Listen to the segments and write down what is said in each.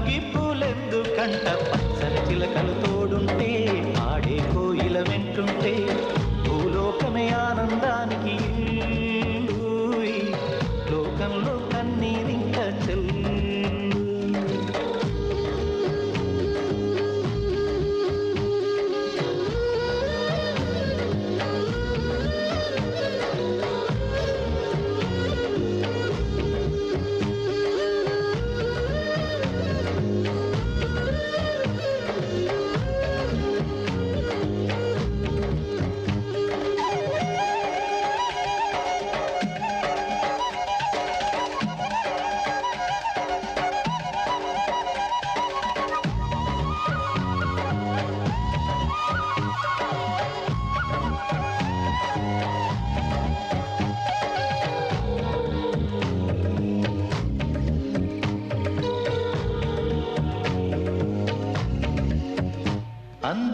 డబ్బు గిప్పులెందుకంట పచ్చని చిలకలతో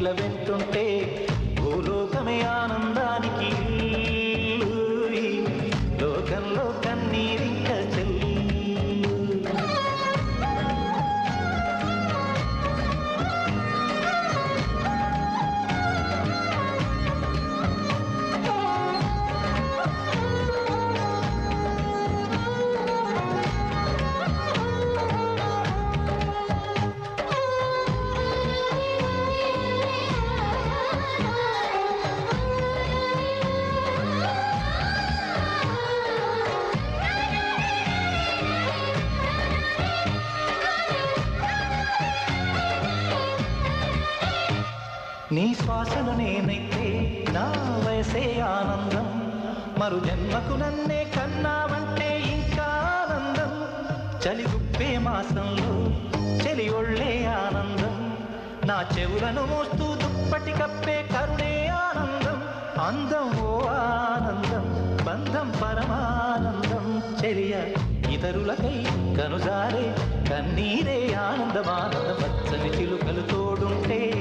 కోయిల వెంటుంటే నీ శ్వాసను నేనైతే నా వయసే ఆనందం. మరు జన్మకు నన్నే కన్నావంటే ఇంకా ఆనందం. చలి గుప్పే మాసంలో చలి ఒళ్ళే ఆనందం. నా చెవులను మోస్తూ దుప్పటి కప్పే కరుణే ఆనందం. అందం ఓ ఆనందం బంధం పరమానందం. చెరియ ఇతరులకై కనుజారే కన్నీరే ఆనందమానంద పచ్చని చిలుకలు తోడుంటే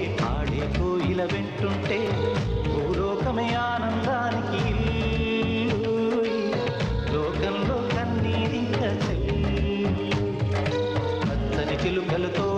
ఆడే